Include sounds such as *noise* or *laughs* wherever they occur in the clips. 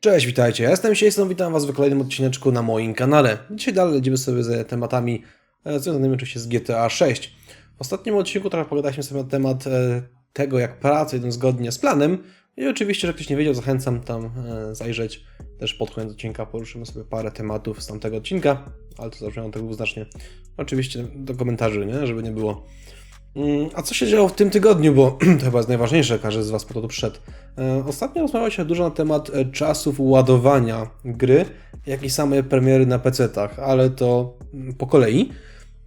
Cześć, witajcie. Ja jestem Siejson, witam Was w kolejnym odcineczku na moim kanale. Dzisiaj dalej lecimy sobie z tematami e, związanymi oczywiście z GTA 6. W ostatnim odcinku trochę pogadaliśmy sobie na temat e, tego, jak prace idą zgodnie z planem. I oczywiście, że ktoś nie wiedział, zachęcam tam e, zajrzeć. Też pod koniec odcinka poruszymy sobie parę tematów z tamtego odcinka, ale to zabrzmiało tak dwuznacznie. Oczywiście do komentarzy, nie? żeby nie było. Mm, A co się działo w tym tygodniu, bo *clears throat* to chyba jest najważniejsze, każdy z Was po to tu przyszedł. E, Ostatnio rozmawiało się dużo na temat e, czasów ładowania gry, jak i samej premiery na PC-tach, ale to mm, po kolei.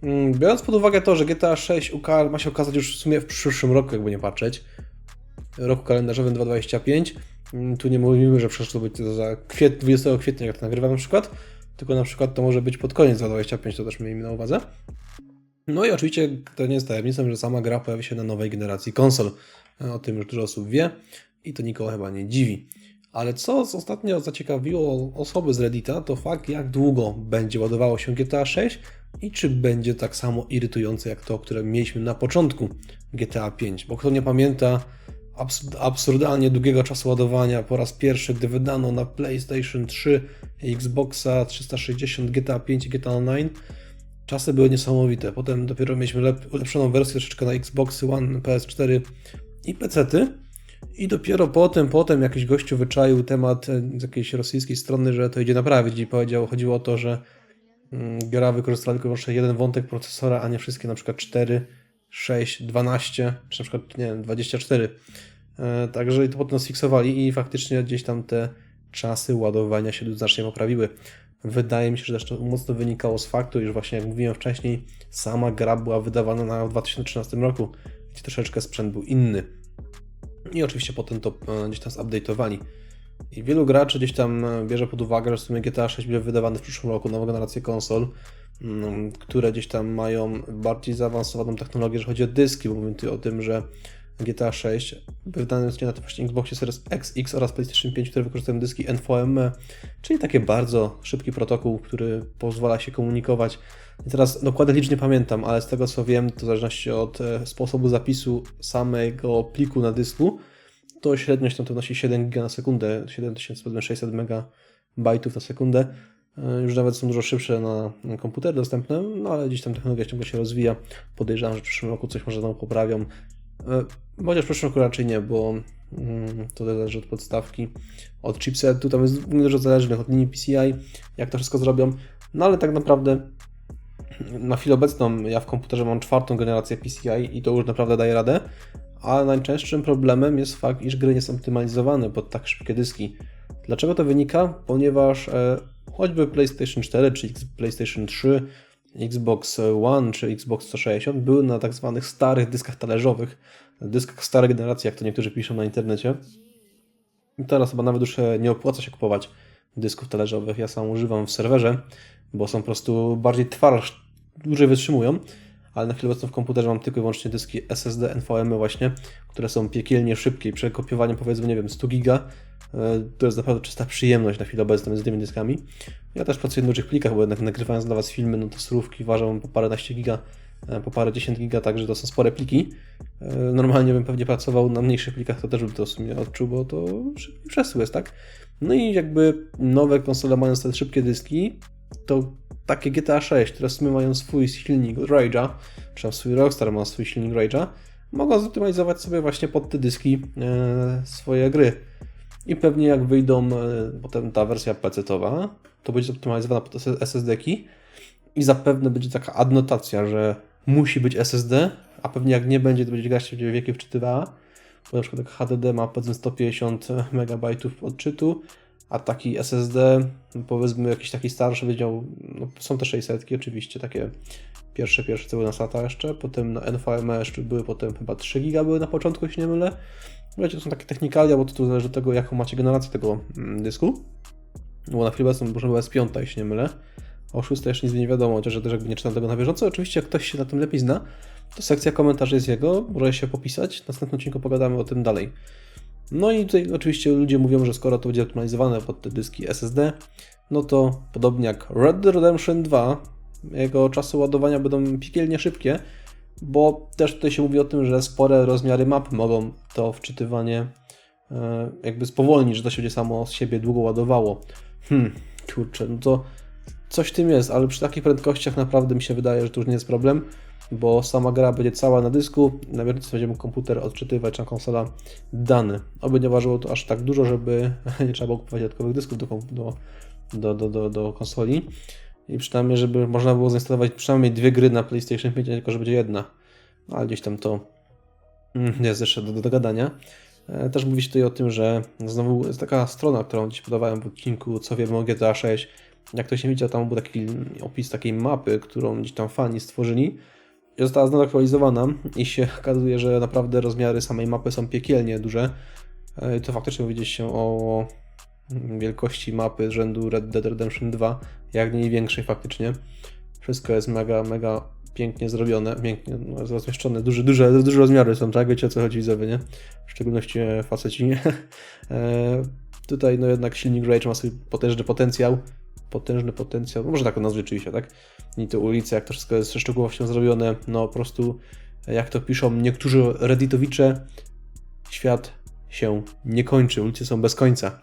Mm, Biorąc pod uwagę to, że GTA 6 uka- ma się okazać już w sumie w przyszłym roku, jakby nie patrzeć, roku kalendarzowym 2025, mm, tu nie mówimy, że przecież to będzie za kwiet, 20 kwietnia, jak to nagrywam na przykład, tylko na przykład to może być pod koniec 2025, to też miejmy na uwadze. No i oczywiście to nie jest tajemnicą, że sama gra pojawi się na nowej generacji konsol. O tym już dużo osób wie i to nikogo chyba nie dziwi. Ale co ostatnio zaciekawiło osoby z Reddita, to fakt, jak długo będzie ładowało się GTA 6 i czy będzie tak samo irytujące jak to, które mieliśmy na początku GTA 5. Bo kto nie pamięta abs- absurdalnie długiego czasu ładowania po raz pierwszy, gdy wydano na PlayStation 3, Xboxa 360, GTA 5 i GTA Online, Czasy były niesamowite. Potem dopiero mieliśmy lep- ulepszoną wersję troszeczkę na Xboxy One, PS4 i PC-ty. I dopiero potem, potem jakiś gościu wyczaił temat e, z jakiejś rosyjskiej strony, że to idzie naprawić i powiedział, chodziło o to, że mm, gra wykorzystała tylko wyłącznie jeden wątek procesora, a nie wszystkie na przykład 4, 6, 12, czy na przykład, nie wiem, 24. E, Także i to potem sfiksowali i faktycznie gdzieś tam te czasy ładowania się znacznie poprawiły. Wydaje mi się, że to mocno wynikało z faktu, iż właśnie jak mówiłem wcześniej, sama gra była wydawana na w 2013 roku, gdzie troszeczkę sprzęt był inny. I oczywiście potem to e, gdzieś tam zupdate'owali. I wielu graczy gdzieś tam e, bierze pod uwagę, że w sumie GTA 6 będzie wydawane w przyszłym roku, nową generację konsol, mm, które gdzieś tam mają bardziej zaawansowaną technologię, że chodzi o dyski, bo mówimy tu o tym, że GTA 6 wydane na tym właśnie Xboxie Series XX oraz PlayStation 5, które wykorzystują dyski NVMe, czyli taki bardzo szybki protokół, który pozwala się komunikować. I teraz dokładnie liczb nie pamiętam, ale z tego co wiem, to w zależności od e, sposobu zapisu samego pliku na dysku, to średniość tam to wynosi 7 GB na sekundę, 7600 MB na sekundę. E, Już nawet są dużo szybsze na komputery dostępne, no ale gdzieś tam technologia ciągle się rozwija. Podejrzewam, że w przyszłym roku coś może nam poprawią. E, Chociaż w przyszłym roku raczej nie, bo mm, to zależy od podstawki, od chipsetu, tam jest dużo zależnych, od linii PCI, jak to wszystko zrobią. No ale tak naprawdę na chwilę obecną ja w komputerze mam czwartą generację PCI i to już naprawdę daje radę, a najczęstszym problemem jest fakt, iż gry nie są optymalizowane pod tak szybkie dyski. Dlaczego to wynika? Ponieważ e, choćby PlayStation 4 czy PlayStation 3, Xbox One czy Xbox 360 były na tak zwanych starych dyskach talerzowych, dyskach starej generacji, jak to niektórzy piszą na internecie. I teraz chyba nawet już e, nie opłaca się kupować dysków talerzowych. Ja sam używam w serwerze, bo są po prostu bardziej twarz, dłużej wytrzymują. Ale na chwilę obecną w komputerze mam tylko i wyłącznie dyski SSD NVMe właśnie, które są piekielnie szybkie i przekopiowanie powiedzmy, nie wiem, 100 giga, e, to jest naprawdę czysta przyjemność na chwilę obecną z tymi dyskami. Ja też pracuję w dużych plikach, bo jednak nagrywając dla Was filmy, no to surówki ważą po paręnaście giga, e, po parę dziesięć giga, także to są spore pliki. E, Normalnie bym pewnie pracował na mniejszych plikach, to też bym to w sumie odczuł, bo to szybki przesył jest, tak? No i jakby nowe konsole mając te szybkie dyski, to takie GTA 6, które w sumie mają swój silnik Rage'a, czy tam swój Rockstar ma swój silnik Rage'a, mogą zoptymalizować sobie właśnie pod te dyski e, swoje gry. I pewnie jak wyjdą e, potem ta wersja PC-towa, to będzie zoptymalizowana pod SSD-ki i zapewne będzie taka adnotacja, że musi być SSD, a pewnie jak nie będzie, to będzie grać się wieki wczytywała, bo na przykład HDD ma powiedzmy 150 MB odczytu, a taki SSD, powiedzmy jakiś taki starszy miał, no są te 600 oczywiście, takie pierwsze, pierwsze były na SATA jeszcze, potem na NVMe jeszcze były potem chyba 3 GB były na początku, jeśli nie mylę. Wiecie, to są takie technikalia, bo to zależy od tego, jaką macie generację tego mm, dysku. Bo na chwilę obecną może była z piąta, jeśli nie mylę. O 6 jeszcze nic nie wiadomo, chociaż też jakby nie czytam tego na bieżąco. Oczywiście, jak ktoś się na tym lepiej zna, to sekcja komentarzy jest jego, może się popisać. W następnym odcinku pogadamy o tym dalej. No i tutaj oczywiście ludzie mówią, że skoro to będzie optymalizowane pod te dyski SSD, no to podobnie jak Red Dead Redemption 2, jego czasy ładowania będą piekielnie szybkie, bo też tutaj się mówi o tym, że spore rozmiary map mogą to wczytywanie e, jakby spowolnić, że to się będzie samo z siebie długo ładowało. Hmm, kurczę, no to coś w tym jest, ale przy takich prędkościach naprawdę mi się wydaje, że to już nie jest problem, bo sama gra będzie cała na dysku, na bieżąco będzie mógł komputer odczytywać, na konsola dane. Oby nie ważyło to aż tak dużo, żeby *laughs* nie trzeba było kupować dodatkowych dysków do, do, do, do, do, konsoli. I przynajmniej, żeby można było zainstalować przynajmniej dwie gry na PlayStation 5, nie tylko, że będzie jedna. No, ale gdzieś tam to mm, jest jeszcze do, do dogadania. E, Też mówi się tutaj o tym, że znowu jest taka strona, którą dziś podawałem w odcinku Co wiemy o GTA 6. Jak ktoś nie widział, tam był taki opis takiej mapy, którą gdzieś tam fani stworzyli. Została aktualizowana i się *laughs* okazuje, że naprawdę rozmiary samej mapy są piekielnie duże. E, To faktycznie powiedzieć się o wielkości mapy rzędu Red Dead Redemption 2, jak nie większej faktycznie. Wszystko jest mega, mega pięknie zrobione, pięknie no, rozmieszczone, duże, duże, duże rozmiary są, tak? Wiecie o co chodzi widzowie, nie? W szczególności faceci. *laughs* E, Tutaj no jednak silnik Rage ma swój potężny potencjał, potężny potencjał, no może tak to nazwać rzeczywiście, tak? I te ulice, jak to wszystko jest ze szczegółowością zrobione, no po prostu, jak to piszą niektórzy redditowicze, świat się nie kończy, ulice są bez końca.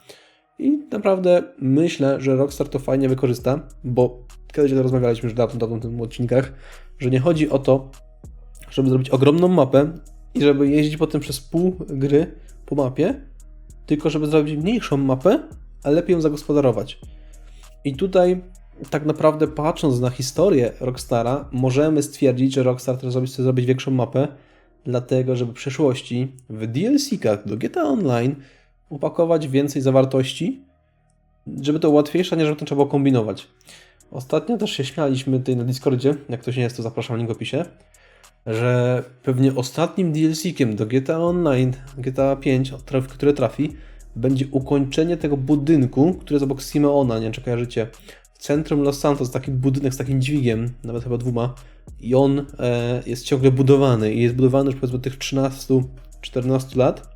I naprawdę myślę, że Rockstar to fajnie wykorzysta, bo kiedyś o tym rozmawialiśmy już dawno, dawno w tym odcinkach, że nie chodzi o to, żeby zrobić ogromną mapę i żeby jeździć potem przez pół gry po mapie, tylko żeby zrobić mniejszą mapę, a lepiej ją zagospodarować. I tutaj tak naprawdę patrząc na historię Rockstara, możemy stwierdzić, że Rockstar zrobić, chce zrobić większą mapę, dlatego żeby w przyszłości w DLC-kach do GTA Online upakować więcej zawartości, żeby to łatwiejsze, nie żeby to trzeba było kombinować. Ostatnio też się śmialiśmy tutaj na Discordzie, jak ktoś nie jest, to zapraszam w opisie, że pewnie ostatnim DLC-kiem do GTA Online, GTA 5, traf- który trafi, będzie ukończenie tego budynku, który jest obok Simeona, nie wiem czy. W centrum Los Santos taki budynek z takim dźwigiem, nawet chyba dwoma, i on e, jest ciągle budowany i jest budowany już powiedzmy tych 13-14 lat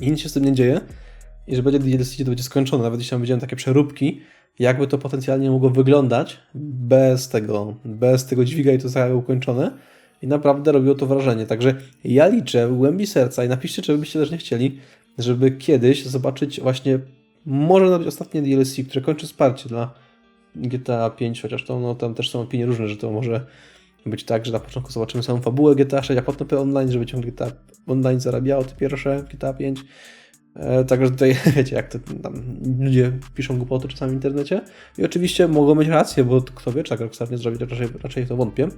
i nic się z tym nie dzieje i że będzie DLC, to będzie skończone. Nawet jeśli tam widziałem takie przeróbki, jakby to potencjalnie mogło wyglądać bez tego, bez tego dźwiga i to zostało ukończone. I naprawdę robiło to wrażenie. Także ja liczę w głębi serca i napiszcie, czy byście też nie chcieli, żeby kiedyś zobaczyć właśnie, może nawet ostatnie DLC, które kończy wsparcie dla GTA 5, chociaż to no, tam też są opinie różne, że to może być tak, że na początku zobaczymy samą fabułę GTA 6, a potem te online, żeby ciągle GTA Online zarabiało te pierwsze GTA 5. E, Także tutaj *laughs* wiecie, jak to tam ludzie piszą głupoty czasami w internecie. I oczywiście mogą mieć rację, bo kto wie, czy tak Rockstar nie zrobi, to raczej, raczej to wątpię.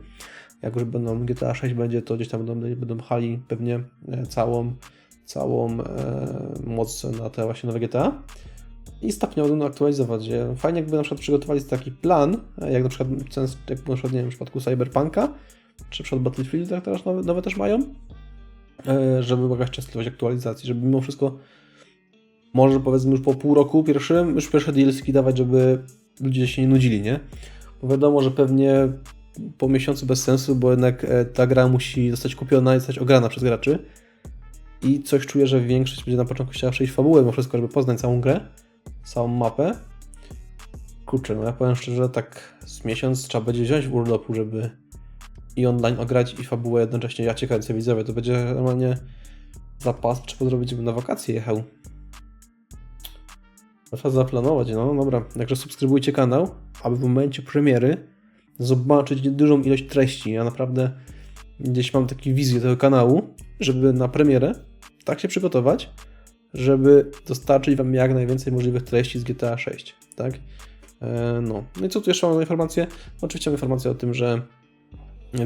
Jak już będą GTA 6 będzie, to gdzieś tam będą, będą pchali pewnie e, całą, całą e, moc na te właśnie nowe GTA. I stopniowo aktualizować je. Fajnie jakby na przykład przygotowali taki plan, e, jak na przykład, jak na przykład nie wiem, w przypadku Cyberpunka, czy przypadku Battlefield, tak teraz nowe, nowe też mają, e, żeby jakaś częstotliwość aktualizacji, żeby mimo wszystko może powiedzmy już po pół roku pierwszym, już pierwsze DLC dawać, żeby ludzie się nie nudzili, nie? Bo wiadomo, że pewnie po miesiącu bez sensu, bo jednak e, ta gra musi zostać kupiona i zostać ograna przez graczy. I coś czuję, że większość będzie na początku chciała przejść fabułę, mimo wszystko, żeby poznać całą grę, całą mapę. Kurczę, no ja powiem szczerze, tak z miesiąc trzeba będzie wziąć urlopu, żeby i online ograć, i fabułę jednocześnie. Ja ciekawe, co widzowie, to będzie normalnie zapas, trzeba zrobić, żeby na wakacje jechał. Trzeba zaplanować, no dobra. Także subskrybujcie kanał, aby w momencie premiery zobaczyć dużą ilość treści. Ja naprawdę gdzieś mam taką wizję tego kanału, żeby na premierę tak się przygotować, żeby dostarczyć Wam jak najwięcej możliwych treści z GTA 6, tak? E, no. no i co tu jeszcze mam za informacje? Oczywiście mam informację o tym, że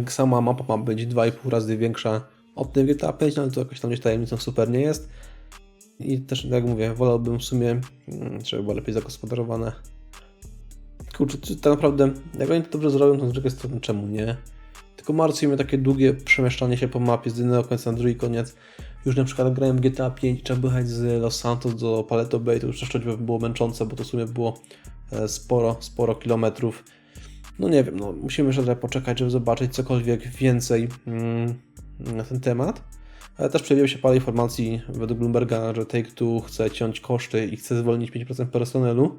sama mapa ma być 2,5 razy większa od tej GTA 5, no ale to jakoś tam gdzieś tajemnicą super nie jest. I też, jak mówię, wolałbym w sumie, mm, żeby było lepiej zagospodarowane. Kurczę, tak naprawdę, jak oni to dobrze zrobią, to z drugiej strony czemu nie? Tylko martwi takie długie przemieszczanie się po mapie z jednego końca na drugi koniec. Już na przykład grałem GTA 5 trzeba jechać z Los Santos do Paleto Bay, to już troszeczkę było męczące, bo to w sumie było e, sporo, sporo kilometrów. No nie wiem, no musimy jeszcze trochę poczekać, żeby zobaczyć cokolwiek więcej mm, na ten temat. Ale też przewidział się parę informacji według Bloomberga, że Take-Two chce ciąć koszty i chce zwolnić 5% personelu.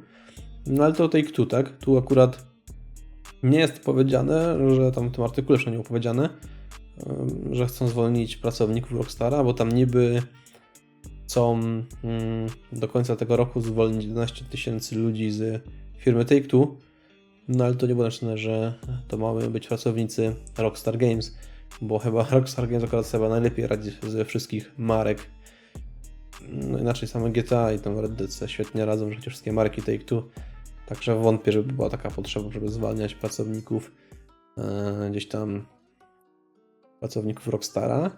No ale to Take-Two, tak? Tu akurat nie jest powiedziane, że tam w tym artykule jeszcze nie było powiedziane, że chcą zwolnić pracowników Rockstara, bo tam niby chcą mm, do końca tego roku zwolnić 11 tysięcy ludzi z firmy Take-Two. No ale to nie było że to mają być pracownicy Rockstar Games, bo chyba *laughs* Rockstar Games akurat sobie najlepiej radzi ze wszystkich marek. No inaczej same GTA i tam Red Dead świetnie radzą, że chociaż wszystkie marki Take-Two. Także wątpię, żeby była taka potrzeba, żeby zwalniać pracowników e, gdzieś tam pracowników Rockstara.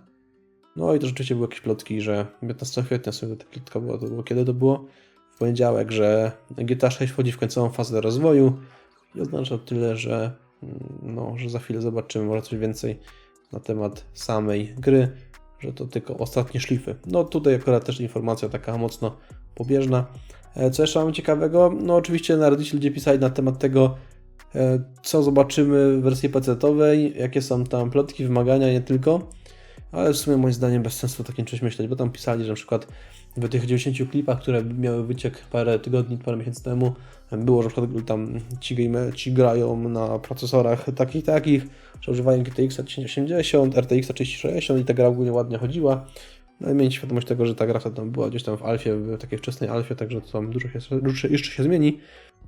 No i to rzeczywiście były jakieś plotki, że 15 kwietnia sobie ta plotka była, to było kiedy to było? W poniedziałek, że GTA 6 wchodzi w końcową fazę rozwoju i oznacza tyle, że, mm, no, że za chwilę zobaczymy może coś więcej na temat samej gry, że to tylko ostatnie szlify. No tutaj akurat też informacja taka mocno pobieżna. E, Co jeszcze mamy ciekawego? No oczywiście na Reddicie ludzie pisali na temat tego, e, co zobaczymy w wersji PC-owej, jakie są tam plotki, wymagania, nie tylko. Ale w sumie moim zdaniem bez sensu takim czymś myśleć, bo tam pisali, że na przykład w tych 90 klipach, które miały wyciek parę tygodni, parę miesięcy temu, było, że na przykład tam ci, game, ci grają na procesorach takich, takich, że używają GTX 1080, RTX 3060 i ta gra ogólnie ładnie chodziła. No i mieć świadomość tego, że ta gra tam była gdzieś tam w alfie, w takiej wczesnej alfie, także to tam dużo się, jeszcze się zmieni.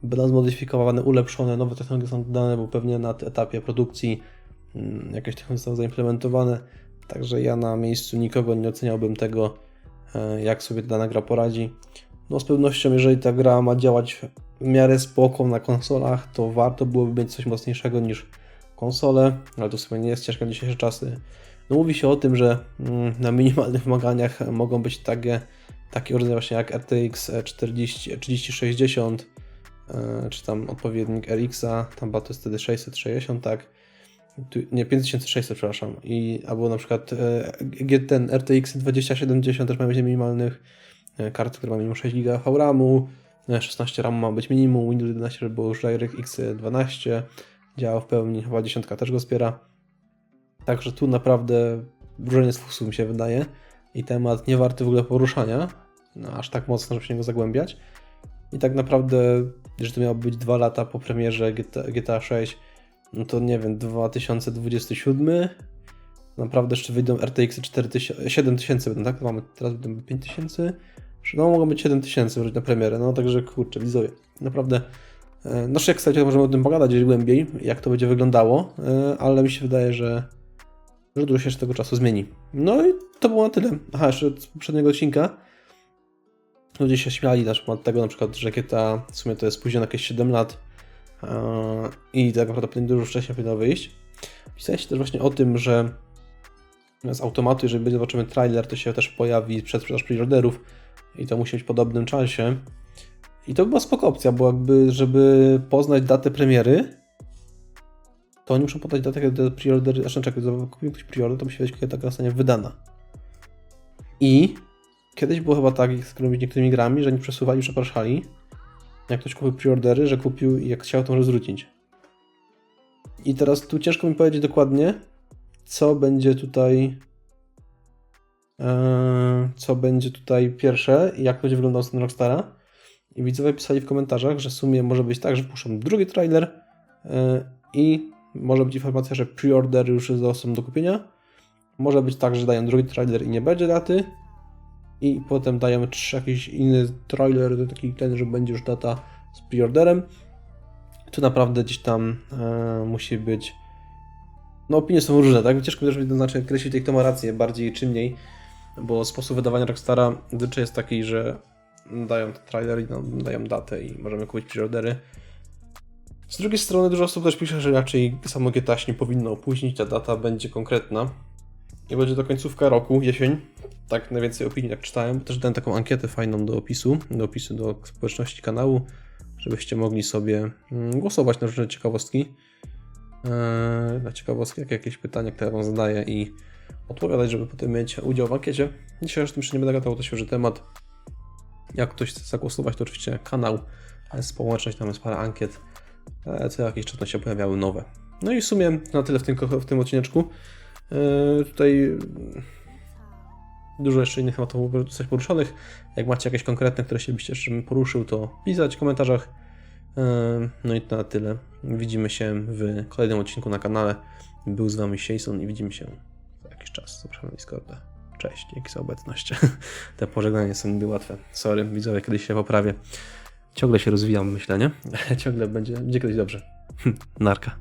Będą zmodyfikowane, ulepszone, nowe technologie są dodane, bo pewnie na etapie produkcji mm, jakieś technologie są zaimplementowane. Także ja na miejscu nikogo nie oceniałbym tego, e, jak sobie dana gra poradzi. No z pewnością, jeżeli ta gra ma działać w miarę spoko na konsolach, to warto byłoby mieć coś mocniejszego niż konsole, ale to w sumie nie jest ciężko dzisiejsze czasy. No mówi się o tym, że mm, na minimalnych wymaganiach mogą być takie, takie urządzenia właśnie jak RTX 40, 3060, e, czy tam odpowiednik RX-a, tam to jest wtedy 660, tak, nie 5600, przepraszam, i albo na przykład e, ten RTX 2070 też ma być minimalnych, e, karty, które ma minimum 6 GB VRAMu, e, 16 RAM ma być minimum, Windows 11, żeby było już DirectX 12, działa w pełni, chyba 10 też go wspiera. Także tu naprawdę wróżenie z fusu mi się wydaje i temat nie warty w ogóle poruszania, no, aż tak mocno, żeby się niego zagłębiać. I tak naprawdę, że to miało być dwa lata po premierze GTA, GTA 6, no to nie wiem, 2027, naprawdę jeszcze wyjdą RTX 4000, 7000 będą, tak? Mamy teraz będą 5000, no mogą być 7000 wrócić na premierę, no także kurczę, widzowie, naprawdę e, no jak chcecie, możemy o tym pogadać gdzieś głębiej, jak to będzie wyglądało, e, ale mi się wydaje, że, że dużo się jeszcze tego czasu zmieni. No i to było na tyle. Aha, jeszcze z poprzedniego odcinka ludzie się śmiali na przykład tego, na przykład, że GTA w sumie to jest później na jakieś 7 lat i tak naprawdę powinien dużo wcześniej powinno wyjść. Pisałeś też właśnie o tym, że z automatu, jeżeli zobaczymy trailer, to się też pojawi przedsprzedaż preorderów i to musi być w podobnym czasie. I to by była spoko opcja, bo jakby, żeby poznać datę premiery, to oni muszą podać datę, kiedy preordery, znaczy jak kupił ktoś preorder, to musi wiedzieć, kiedy ta gra zostanie wydana. I kiedyś było chyba tak, z niektórymi grami, że nie przesuwali, przepraszali. Jak ktoś kupił preordery, że kupił i jak chciał, to może zwrócić. I teraz tu ciężko mi powiedzieć dokładnie, co będzie tutaj. e, co będzie tutaj pierwsze i jak będzie wyglądał ten Rockstara. I widzowie pisali w komentarzach, że w sumie może być tak, że puszczą drugi trailer e, i może być informacja, że preorder już jest dostępny do kupienia. Może być tak, że dają drugi trailer i nie będzie daty. I potem dają jakiś inny trailer, taki ten, że będzie już data z preorderem. Tu naprawdę gdzieś tam e, musi być. No, opinie są różne, tak? Ciężko też znaczy określić, kto ma rację, bardziej czy mniej, bo sposób wydawania Rockstara zazwyczaj jest taki, że dają trailer i no, dają datę i możemy kupić preordery. Z drugiej strony dużo osób też pisze, że raczej samo GTA się nie powinno opóźnić, ta data będzie konkretna. I będzie to końcówka roku, jesień. Tak najwięcej opinii tak czytałem. Też dałem taką ankietę fajną do opisu, do opisu do społeczności kanału, żebyście mogli sobie mm, głosować na różne ciekawostki. Eee, na ciekawostki, jak jakieś pytania, które wam zadaję i odpowiadać, żeby potem mieć udział w ankiecie. Dzisiaj już tym jeszcze nie będę gadał, to świeży temat. Jak ktoś chce zagłosować, to oczywiście kanał, ale społeczność, tam jest parę ankiet. E, Co jakiś czas się pojawiały nowe. No i w sumie na tyle w tym, w tym odcineczku. E, Tutaj dużo jeszcze innych tematów zostać poruszonych. Jak macie jakieś konkretne, które chcielibyście, żebym poruszył, to pisać w komentarzach. E, No i to na tyle. Widzimy się w kolejnym odcinku na kanale. Był z Wami Jason i widzimy się za jakiś czas. Zapraszam na Discorda. Cześć. Dzięki za obecność. *laughs* Te pożegnania są łatwe. Sorry, widzowie, kiedyś się poprawię. Ciągle się rozwijam, myślę, nie? *laughs* Ciągle będzie, będzie kiedyś dobrze. Narka.